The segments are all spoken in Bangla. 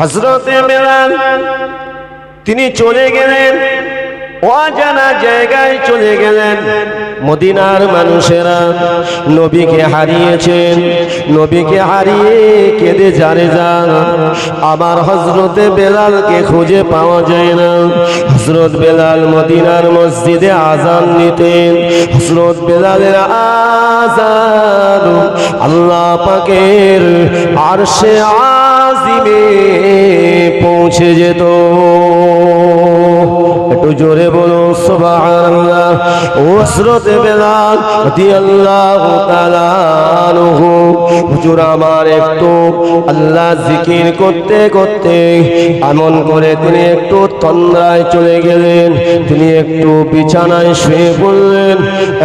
হজরতে বেলাল তিনি চলে গেলেন, অজানা জায়গায় চলে গেলেন। মদিনার মানুষেরা নবীকে হারিয়েছেন, নবীকে হারিয়ে কেঁদে জারে যান আমার হজরতে বেলালকে খুঁজে পাওয়া যায় না। হজরত বেলাল মদিনার মসজিদে আজান নিতেন। হজরত বেলালের আজান আল্লাহ পাকের আরশে আজিমে পৌঁছে যেত। জোরে বলো, সুবহানাল্লাহ। হযরতে বেলাল রাদিয়াল্লাহু হুজুর আমার একটু আল্লাহ জিকির করতে করতে এমন করে তিনি একটু তন্দ্রায় চলে গেলেন, তিনি একটু বিছানায় শুয়ে পড়লেন।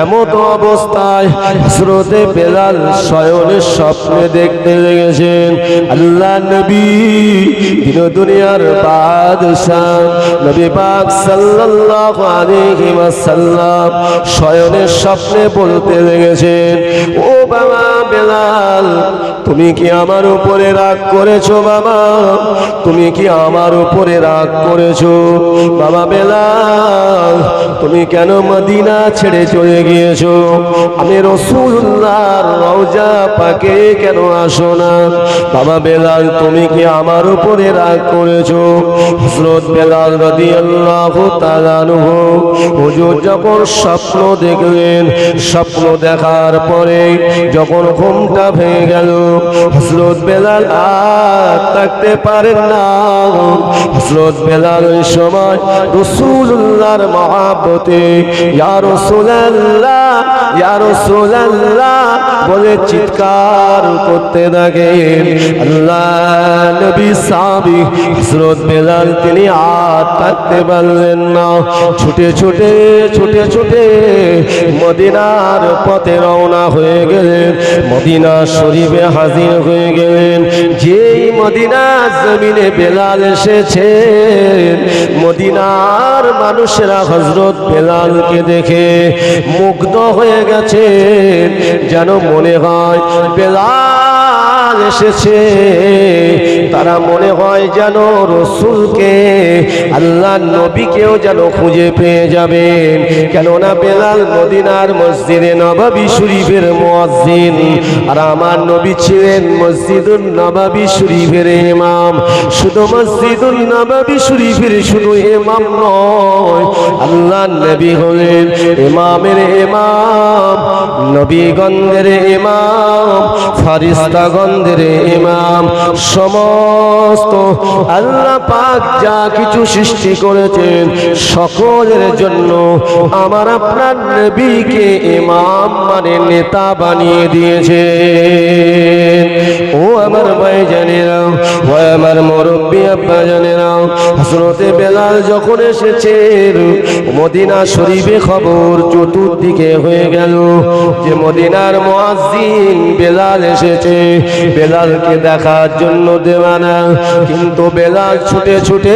এমত অবস্থায় হযরতে বেলাল শয়নের স্বপ্নে দেখতে লেগেছেন, আল্লাহ নবী দিন দুনিয়ার বাদশাহ, নবী পাক সাল্লাল্লাহু আলাইহি ওয়াসাল্লাম শয়নের স্বপ্নে বলতে লেগেছেন ও বাবা বেলাল, তুমি কি আমার উপরে রাগ করেছ বাবা? তুমি কি আমার উপরে রাগ করেছ? বাবা বেলাল, তুমি কেন মদিনা ছেড়ে চলে গিয়েছো? আমি রসুল্লাহর রওজা পাকে কেন আসো না? বাবা বেলাল, তুমি কি আমার উপরে রাগ করেছ? হযরত বেলাল রাদিয়াল্লাহু তাআলা আনহু, হুজুর যখন স্বপ্ন দেখলেন, স্বপ্ন দেখার পরে যখন ঘুমটা ভেঙে গেল। হযরত বেলাল আর থাকতে পারেন না। হযরত বেলাল ওই সময় রাসূলুল্লাহর মহব্বতে, ইয়া রাসূলুল্লাহ ইয়া রাসূলুল্লাহ বলে চিৎকার করতে থাকেন। আল্লাহ নবী সাহাবী হযরত বেলাল, তিনি আর থাকতে পারলেন না। ছুটে ছুটে ছুটে ছুটে মদিনার পথে রওনা হয়ে গেলেন। মদিনা শরীফে হাজির হয়ে গেলেন। যেই মদিনা জমিনে বেলাল এসেছে মদিনার মানুষেরা হজরত বেলালকে দেখে মুগ্ধ হয়ে গেছে যেন মনে হয় বেলাল এসেছে। তারা মনে হয় যেন রসুলকে আল্লাহ নবীকেও যেন খুঁজে পেয়ে যাবেন। কেননা বেলাল মদিনার মসজিদে নবাবি শরীফের মসজিদ আর আমার নবী ছিলেন মসজিদুল নবাবি শরীফের ইমাম। শুধু মসজিদুল নবাবি শরীফের শুধু ইমাম নয় আল্লাহ নবী হলেন ইমামের ইমাম, নবীগণের ইমাম ফারিস্তাগণদের ইমাম, সমস্ত আল্লাহ পাক যা কিছু সৃষ্টি করেছেন সকলের জন্য আমার আপনার নবীকে ইমাম মানে নেতা বানিয়ে দিয়েছে ও আমার ভাই জানেরা, ও আমার মুরব্বী আব্বা জানেরা হসরতে বেলাল যখন এসেছেন, মদিনা শরীফে খবর চতুর্দিকে হয়ে গেল যে মদিনার মুয়াজ্জিন বেলাল এসেছে। বেলালকে দেখার জন্য দেওয়ানা কিন্তু বেলাল ছুটে ছুটে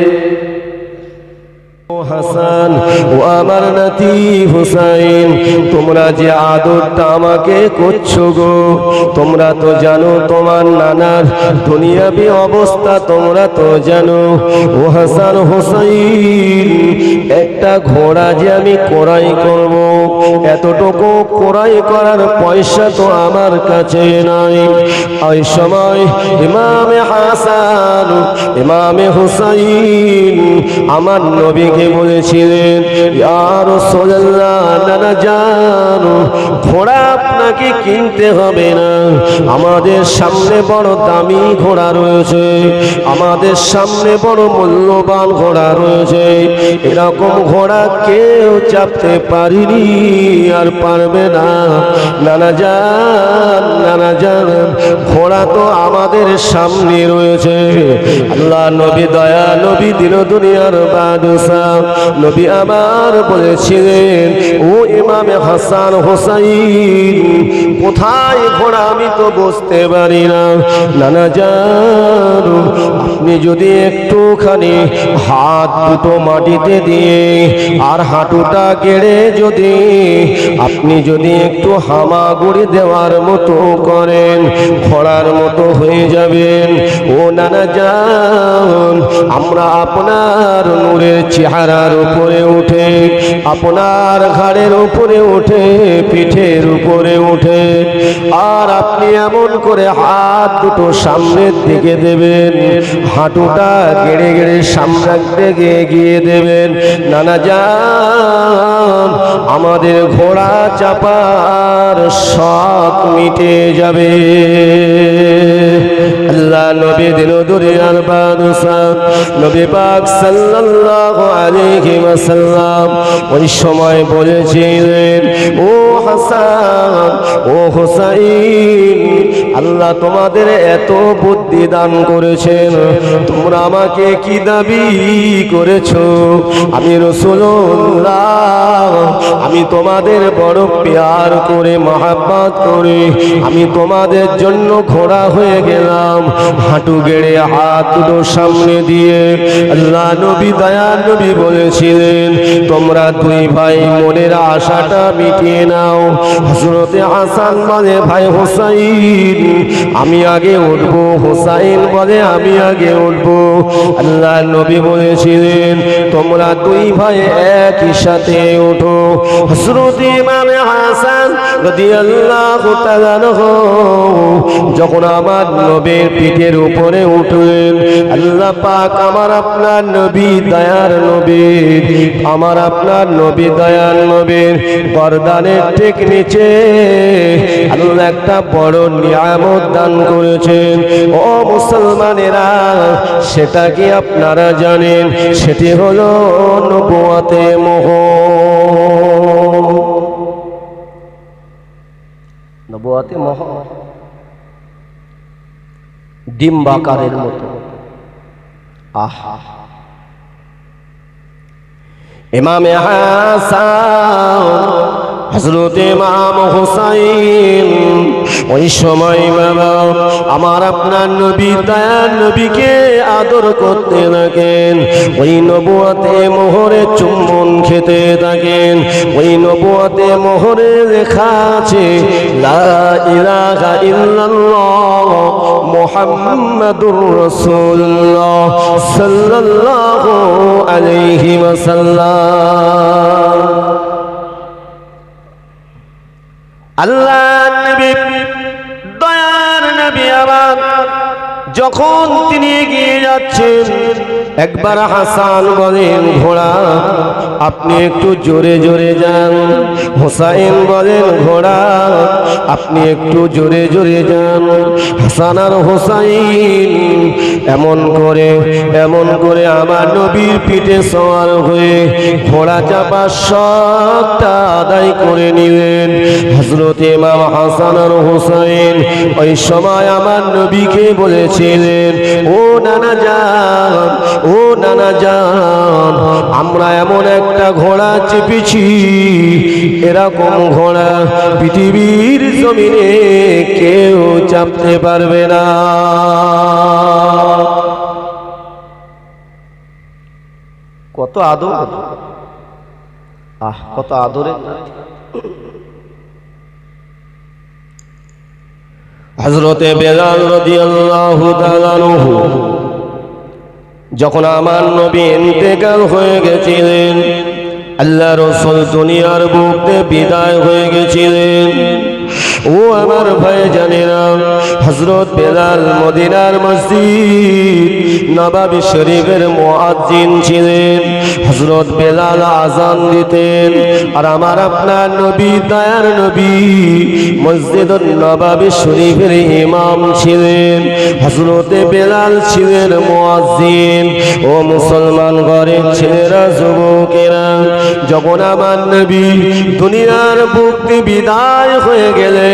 হাসান ও আমার নাতি হুসাইন, তোমরা যে আদরটা আমাকে করছ গো, তোমরা তো জানো তোমার নানার দুনিয়াবি অবস্থা, তোমরা তো জানো। ও হাসান হুসাইন, একটা ঘোড়া যে আমি কোরাই করব, এতটুকু কোরাই করার পয়সা তো আমার কাছে নাই। ওই সময় ইমামে হাসান, ইমামে হুসাইন, আমার নবীকে বলেছিলেন নানা জানো, ঘোড়া আপনাকে কিনতে হবে না। আমাদের সামনে বড় দামি ঘোড়া রয়েছে, আমাদের সামনে বড় মূল্যবান ঘোড়া রয়েছে। এরকম ঘোড়া কেউ চাপতে পারিনি আর পারবে না। নানা যান নানা যান ঘোড়া তো আমাদের সামনে রয়েছে। আল্লাহ নবী, দয়া নবী দিন দুনিয়ার বাদশা নবী আমার বলেছিলেন, ও ইমামে হাসান হোসাইন, কোথায় ঘোড়া আমি তো বুঝতে পারি না। নানা আপনি যদি একটুখানি হাত দুটো মাটিতে দিয়ে আর হাঁটুটা কেড়ে যদি আপনি যদি একটু হামাগুড়ি দেওয়ার মতো করেন, ঘোড়ার মতো হয়ে যাবেন। ও নানা যান আমরা আপনার নূরের চেহারার উপরে উঠে, আপনার ঘাড়ের উপরে উঠে, পিঠের উপরে উঠে। আর আপনি এমন করে হাত দুটো সামনের দিকে দেবেন, হাঁটুটা গেড়ে গেড়ে সামনের দিকে এগিয়ে দেবেন। নানা যান আমাদের ঘোড়া চাপার শখ মিটে যাবে। নবী দিল দুনিয়ার বাদশাহ নবী পাক সাল্লাল্লাহু আলাইহি ওয়াসাল্লাম ওই সময় বলেছিলেন, ও হাসান, ও হুসাইন, আল্লাহ তোমাদের এত বুদ্ধি দান করেছেন, তোমরা আমাকে কি দাবি করেছ? আমি রসুল্লাহ আমি তোমাদের বড় প্যার করে, মহাব্বাত করে, আমি তোমাদের জন্য ঘোড়া হয়ে গেলাম হাঁটু গেড়ে হাত দুটো সামনে দিয়ে আল্লাহ নবী, দয়া নবী বলেছিলেন, তোমরা দুই ভাই মনের আশাটা মিটিয়ে নাও। হজরতে হাসান বলে, ভাই হোসাইন, আমি আগে উঠবো। হোসাইন বলে, আমি আগে উঠবো। আল্লাহ নবী বলেছিলেন, তোমরা দুই ভাই একই সাথে ওঠো হজরত মানে হাসান তাআলা আনহু, যখন আমার নবীর পিঠের উপরে উঠলেন আল্লাহ পাক আমার আপনার নবী দয়ার নবী, আমার আপনার নবী দয়ার নবীর বরদানের ঠিক নিচে আল্লাহ একটা বড় নিয়ামত দান করেছেন। ও মুসলমানেরা, সেটা কি আপনারা জানেন? সেটি হলো নবুয়াতে মোহ নবুয়াতে মোহ ডিম্বাকারের মতো। আহা। ইমামে হাসান হজরত ইমাম হুসাইন, ওই সময় বাবা, আমার আপনার নবী দয়ার নবীকে আদর করতে থাকেন। ওই নবুয়াতে মোহরে চুম্বন খেতে থাকেন। ওই নবুয়াতে মোহরে লেখা আছে, লা ইলাহা ইল্লাল্লাহ মুহাম্মাদুর রাসূলুল্লাহ সাল্লাল্লাহু আলাইহি ওয়াসাল্লাম। আল্লাহ নবী দয়ার নবী আবার যখন তিনি এগিয়ে যাচ্ছেন একবার হাসান বলেন, ঘোড়া, আপনি একটু জোরে জোরে যান। হোসাইন বলেন, ঘোড়া, আপনি একটু জোরে জোরে যান। হাসান আর হোসাইন, এমন করে এমন করে আমার নবীর পিঠে সওয়ার হয়ে ঘোড়া চাপা সবটা আদায় করে নিলেন। হজরত ইমাম হাসান আর হোসাইন ওই সময় আমার নবীকে বলেছিলেন, ও নানা যান ও নানা যান আমরা এমন একটা ঘোড়া চেপেছি, এরকম ঘোড়া পৃথিবীর জমিনে কেউ চাপতে পারবে না। কত আদর, আহ, কত আদরে হজরতে বেলাল রাদিয়াল্লাহু তাআলা যখন আমার নবী ইন্তেকাল হয়ে গেছিলেন আল্লাহ রসুল দুনিয়ার বুকতে বিদায় হয়ে গেছিলেন। ও আমার ভাই জানেরা হজরত বেলাল মদিনার মসজিদ, নবাবি শরীফের মুয়াজ্জিন ছিলেন। হজরত বেলাল আজান দিতেন। আর আমার আপনার নবী, দয়ার নবী মসজিদ নবাবী শরীফের ইমাম ছিলেন। হজরতে বেলাল ছিলেন মুয়াজ্জিন ও মুসলমান ঘরের ছেলেরা, যুবকেরা, যখন আমার নবী দুনিয়ার মুক্তি বিদায় হয়ে গেলেন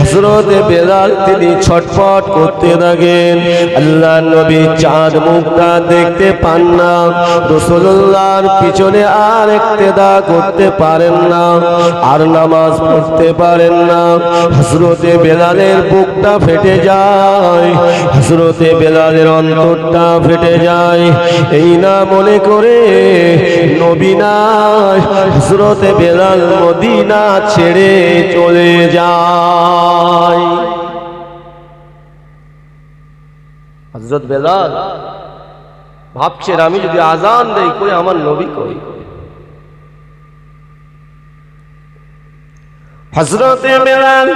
হজরতে বেলাল তিনি ছটফট করতে থাকেন আল্লাহ নবী চাঁদ মুখটা দেখতে পান না। রসুল্লাহর পিছনে আর একতেদা করতে পারেন না, আর নামাজ পড়তে পারেন না। হজরতে বেলালের বুকটা ফেটে যায়। হজরতে বেলালের অন্তরটা ফেটে যায়। এই না মনে করে নবীনা হজরতে বেলাল মদিনা ছেড়ে চলে যায়। হজরত বেলাল ভাবছেন, আমি যদি আজান দেই, কই আমার নবী কই? হজরত বেলাল,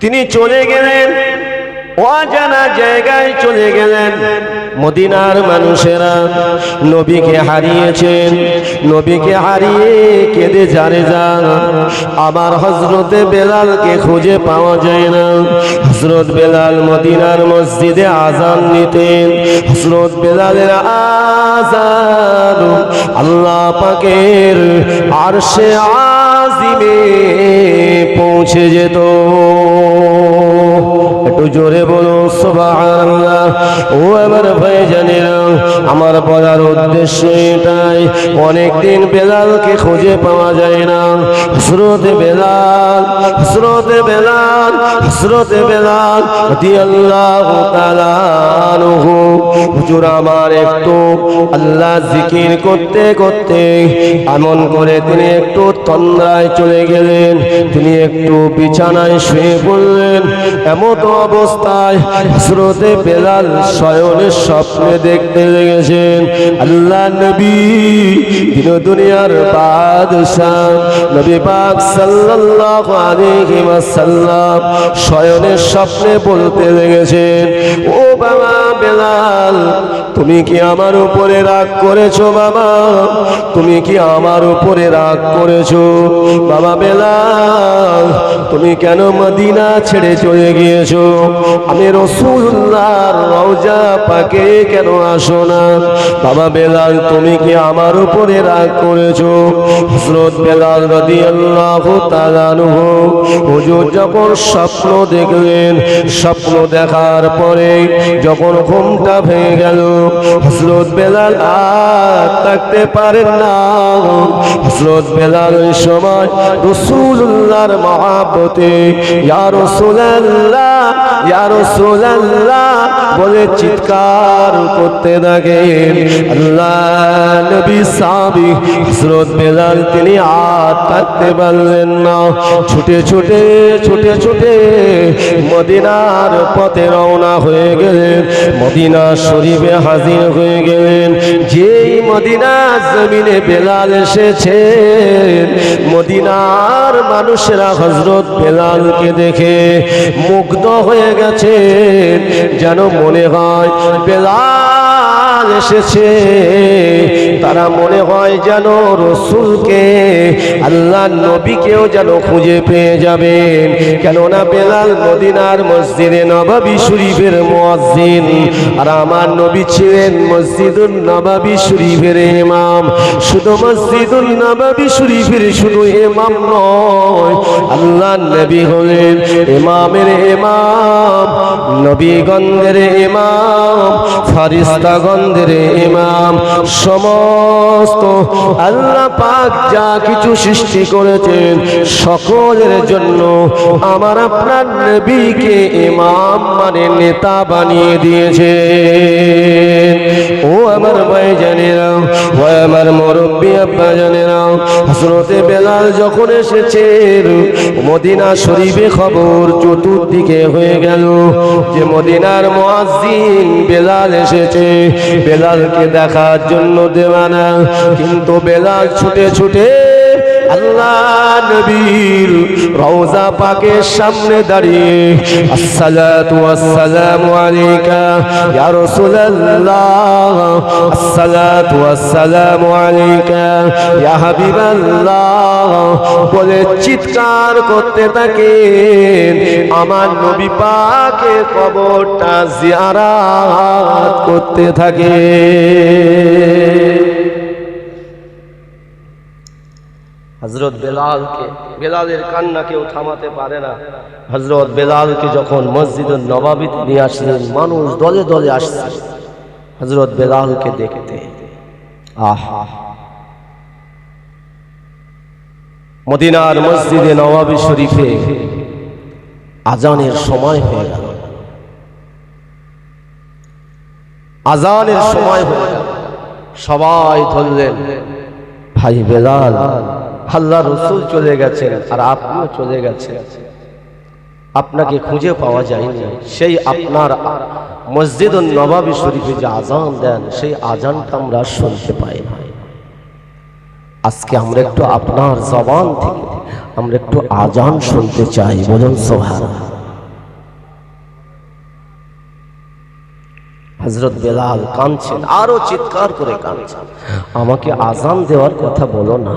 তিনি চলে গেলেন। অজানা জায়গায় চলে গেলেন। মদিনার মানুষেরা নবীকে হারিয়েছেন। নবীকে হারিয়ে কেঁদে জানে যান। আমার হজরতে বেলালকে খুঁজে পাওয়া যায় না। হজরত বেলাল মদিনার মসজিদে আজান নিতেন। হজরত বেলালের আজান আল্লাহ পাকের আরশে আজিমে পৌঁছে যেত। জোরে বলো, সুবহানাল্লাহ। ও আমার ভাই জানেরা আমার বলার উদ্দেশ্য এটাই, অনেকদিন বেলালকে খুঁজে পাওয়া যায় না। হসরতে বেলাল হসরতে বেলাল হসরতে বেলাল রাদিয়াল্লাহু তাআলা আনহু। হুজুর আমার একটু আল্লাহ জিকির করতে করতে এমন করে তিনি একটু তন্দ্রায় চলে গেলেন, তিনি একটু বিছানায় শুয়ে পড়লেন। এমন অবস্থায় হসরতে বেলাল শয়নের স্বপ্নে দেখতে লেগেছেন। আল্লাহ নবী দিন দুনিয়ার বাদশাহ নবী পাক সাল্লাল্লাহু আলাইহি ওয়াসাল্লাম শয়নের স্বপ্নে বলতে লেগেছেন, ও বাবা বেলাল, তুমি কি আমার উপরে রাগ করেছ বাবা? তুমি কি আমার উপরে রাগ করেছ? বাবা বেলাল, তুমি কেন মদিনা ছেড়ে চলে গিয়েছো? আমি রসুল্লাহর রওজা পাকে কেন আসো না? বাবা বেলাল, তুমি কি আমার উপরে রাগ করেছ? হযরত বেলাল রাদিয়াল্লাহু তাআলা হুজুর যখন স্বপ্ন দেখলেন, স্বপ্ন দেখার পরে যখন ঘুমটা ভেঙে গেল। হযরত বেলাল আর থাকতে পারেন না। হযরত বেলাল ওই সময় রাসূলুল্লাহর মহব্বতে, ইয়া রাসূলুল্লাহ ইয়া রাসূলুল্লাহ বলে চিৎকার করতে থাকেন। আল্লাহ হযরত বেলাল, তিনি আর থাকতে পারলেন না। ছুটে ছুটে ছুটে ছুটে মদিনার পথে রওনা হয়ে গেলেন। মদিনা শরীফে হাজির হয়ে গেলেন। যেই মদিনা জমিনে বেলাল এসেছে মদিনার মানুষেরা হজরত বেলালকে দেখে মুগ্ধ হয়ে গেছে যেন মনে হয় বেলাল এসেছে। তারা মনে হয় যেন রসুলকে, আল্লাহ নবীকেও যেন খুঁজে পেয়ে যাবেন। কেননা বেলাল মদিনার মসজিদে নবাবী শরীফের মসজিদ আর আমার নবী ছিলেন মসজিদুল নবাবী শরীফের ইমাম। শুধু মসজিদুল নবাবী শরীফের শুধু ইমাম নয়, আল্লাহ নবী হলেন ইমামের ইমাম নবীগণের ইমাম ফারিস্তাগণদের ইমাম। সমস্ত আল্লাহ পাক যা কিছু সৃষ্টি করেছেন সকলের জন্য আমার আপনার নবীকে ইমাম মানে নেতা বানিয়ে দিয়েছে। আমার মুরব্বী আব্বা জানেরাও হজরতে বেলাল যখন এসেছে, মদিনা শরীফে খবর চতুর্দিকে হয়ে গেল যে মদিনার মুয়াজ্জিন বেলাল এসেছে। বেলালকে দেখার জন্য দেওয়ানা কিন্তু বেলাল ছুটে ছুটে আল্লাহ নবীর রওজা পাকের সামনে দাঁড়িয়ে আসসালাতু ওয়াসসালামু আলাইকা ইয়া রাসূলুল্লাহ। আসসালাতু ওয়াসসালামু আলাইকা ইয়া হাবিবাল্লাহ। বলে চিৎকার করতে থাকে আমার নবী পাকের কবরটা জিয়ারাত করতে থাকে হজরত বেলালকে, বেলালের কান্না কেউ থামাতে পারে না। হজরত বেলালকে যখন মসজিদের নবাবিতে নিয়ে আসলেন, মানুষ দলে দলে আসছে। হজরত বেলালকে দেখতে, আহা! মদিনার মসজিদে নবাবী শরীফে আজানের সময় হয়ে গেল। আজানের সময় হয়ে সবাই ধরলেন, ভাই বেলাল আল্লাহ রসুল চলে গেছেন আর আপনিও চলে গেছেন। আপনাকে খুঁজে পাওয়া যায়নি। সেই আপনার মসজিদ নবাবী শরীফে যে আজান দেন, সেই আজানটা আমরা শুনতে পাই আজকে আমরা একটু আপনার জবান থেকে আমরা একটু আজান শুনতে চাই, বলুন সোহান হজরত বেলাল কাঁদছেন, আরও চিৎকার করে কাঁদছেন। আমাকে আজান দেওয়ার কথা বলো না।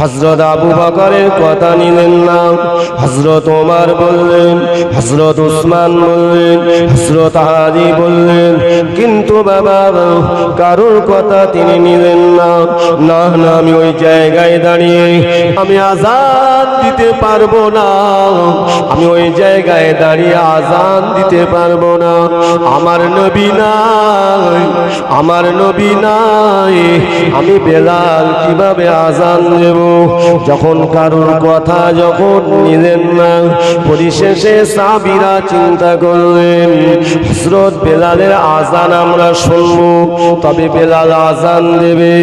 হজরত আবু বকরের কথা নিলেন না। হজরত ওমার বললেন হজরত উসমান বললেন হজরত আলী বললেন, কিন্তু বাবা, কারোর কথা তিনি নিলেন না। না আমি ওই জায়গায় দাঁড়িয়ে, আমি আজাদ দিতে পারব না। আমি ওই জায়গায় দাঁড়িয়ে আজান দিতে পারব না। আমার নবী নাই, আমার নবী নাই। আমি বেলাল কীভাবে আজান দেব। যখন কারোর কথা যখন নিলেন না, পরিশেষে সাবিরা চিন্তা করলেন হজরত বেলালের আজান আমরা শুনব। তবে বেলাল আজান দেবে,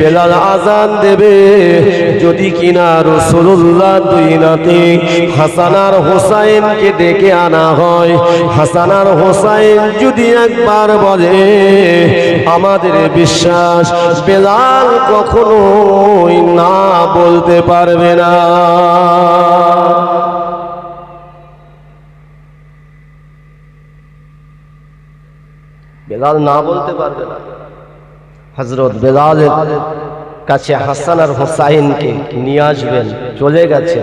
বেলাল আজান দেবে। যদি কিনা রসুল্লাহ দুই নাতি হাসানার হোসাইনকে ডেকে আনা হয় হাসানার হোসাইন যদি একবার বলে, আমাদের বিশ্বাস বেলাল কখনোই না বলতে পারবে না। বেলাল না বলতে পারবে না। হজরত বেলালের কাছে হাসান আর হোসাইনকে নিয়ে আসবেন, চলে গেছে।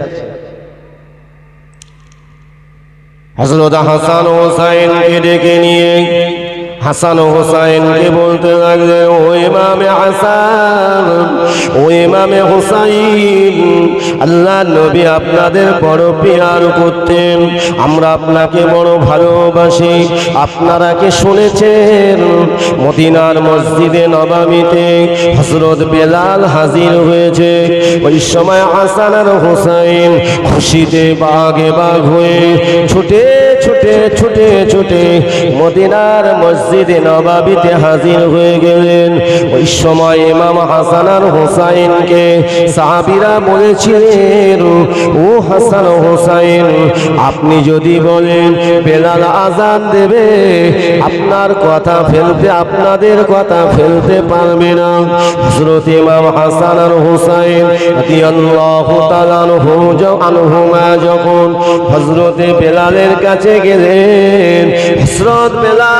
হজরত হাসান হোসাইনকে ডেকে নিয়ে হাসান হোসাইনকে বলতে লাগলে, ও ইমামে হাসান, ও ইমামে হোসাইন আল্লাহ নবী আপনাদের বড় পেয়ার করতেন। আমরা আপনাকে বড় ভালোবাসি। আপনারা কি শুনেছেন? মদিনার মসজিদে নবামিতে হজরত বেলাল হাজির হয়েছে। ওই সময় হাসান আর হোসাইন খুশিতে বাগে বাঘ হয়ে ছুটে ছুটে ছুটে ছুটে মদিনার মসজিদে নবাবিতে হাজির হয়ে গেলেন। ওই সময় ইমাম হাসান আর হোসাইনকে সাহাবিরা বলেছিলেন, ও হাসান হোসাইন, আপনি যদি বলেন বেলাল আজান দেবে, আপনার কথা ফেলতে, আপনাদের কথা ফেলতে পারবে না। হযরত ইমাম হাসান আর হোসাইন যখন হজরতে বেলালের কাছে গেলেন। হযরত বেলাল,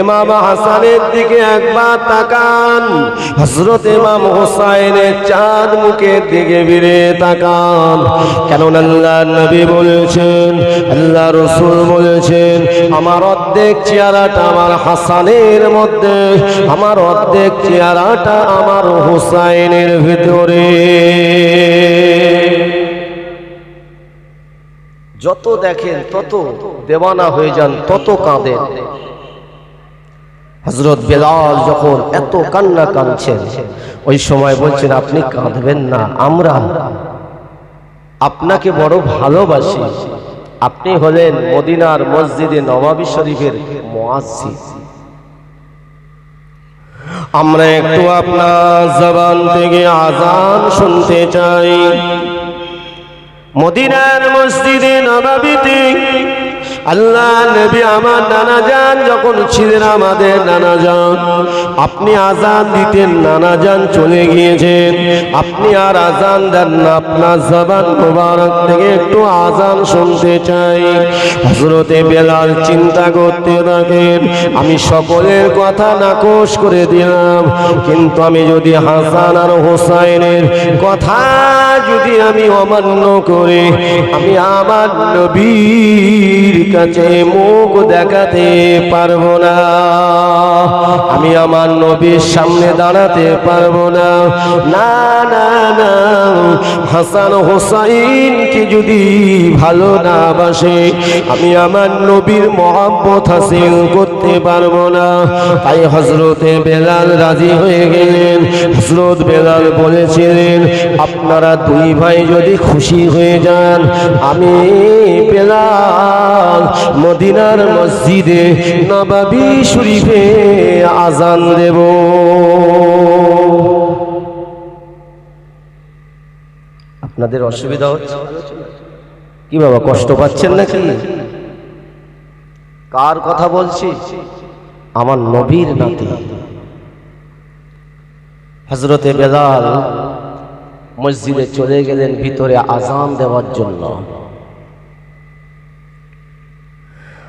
ইমাম হাসানের দিকে একবার তাকান। হজরত ইমাম হোসাইনের চাঁদ মুখের দিকে ফিরে তাকান। কেন আল্লাহ নবী বলেছেন আল্লাহ রসুল বলেছেন, আমার অর্ধেক চেহারাটা আমার হাসানের মধ্যে, আমার অর্ধেক চেহারাটা আমার হোসাইনের ভিতরে। যত দেখেন তত দেওয়ানা হয়ে যান, তত কাঁদেন। হজরত বেলাল যখন এত কান্না কাঁদছেন, ওই সময় বলছেন, আপনি কাঁদবেন না, আমরা আপনাকে বড় ভালোবাসি। আপনি হলেন মদিনার মসজিদে নবাবী শরীফের মোয়াসি আমরা একটু আপনার জবান থেকে আজান শুনতে চাই। মদিনার মসজিদে নবাবিতে আল্লাহ নবী আমার নানা যান যখন ছিলেন আমাদের নানা যান আপনি আজান দিতেন, নানা যান চলে গিয়েছেন আপনি আর আজান দেন না, আপনার জবান মোবারক থেকে একটু আজান শুনতে চাই। হজরতে বেলাল চিন্তা করতে থাকেন, আমি সকলের কথা নাকচ করে দিলাম, কিন্তু আমি যদি হাসান আর হোসাইনের কথা যদি আমি অমান্য করে, আমি আমার নবীর কাছে মুখ দেখাতে পারব না। আমি আমার নবীর সামনে দাঁড়াতে পারব না। না না না, হাসান হোসাইনকে যদি ভালো না বাসে, আমি আমার নবীর মহাব্বত হাসিল করতে পারব না। তাই হজরতে বেলাল রাজি হয়ে গেলেন। হজরত বেলাল বলেছিলেন, আপনারা দুই ভাই যদি খুশি হয়ে যান, আমি বেলাল মদিনার মসজিদে নবাবি শরীফে আজান দেব। আপনাদের অসুবিধা হচ্ছে? কি বাবা, কষ্ট পাচ্ছেন নাকি? কার কথা বলছি? আমার নবীর নাতি। হজরতে বেলাল মসজিদে চলে গেলেন ভিতরে আজান দেওয়ার জন্য।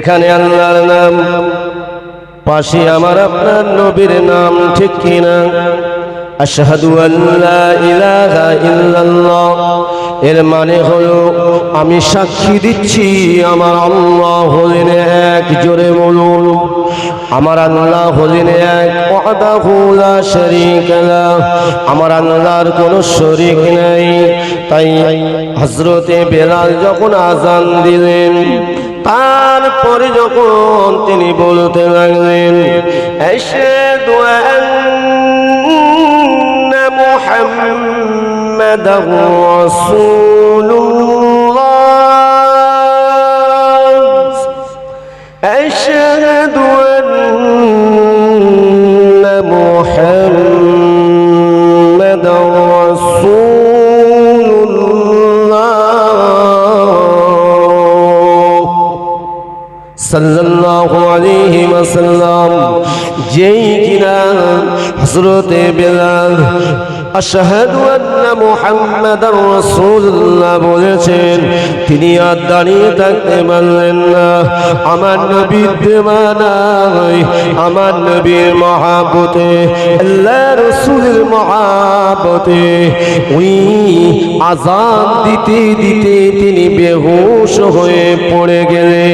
যেখানে আল্লাহর নাম, পাশে আমার আপনার নবীর নাম, ঠিক কিনা? আশহাদু আল্লা ইলাহা ইল্লাল্লাহ। এর মানে হলো, আমি সাক্ষী দিচ্ছি আমার আল্লাহ হলেন এক, জোরে বলুন। আমার আল্লাহ হলেন এক আমার আল্লাহর কোনো শরীক নাই। তাই হযরতে বেলাল যখন আজান দিলেন তারপরে যখন তিনি বলতে লাগলেন আশহাদু আন্না মুহাম্মাদার রাসূলুল্লাহ। সাল্লাল্লাহু আলাইহি ওয়াসাল্লাম যেই কিনা হযরতে বেলাল আশহাদু আন্না মুহাম্মাদার রাসূলুল্লাহ বলেছেন, তিনি আর দাঁড়িয়ে থাকতে পারলেন না। আমার নবীর দেওয়ানায় আমার নবীর মহাবতে আল্লাহ রসুলের মহাবতে ওই আজাদ দিতে দিতে তিনি বেহুশ হয়ে পড়ে গেলেন।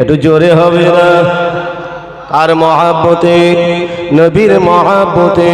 একটু জোরে হবে না? তার মহাব্বতে, নবীর মহাব্বতে।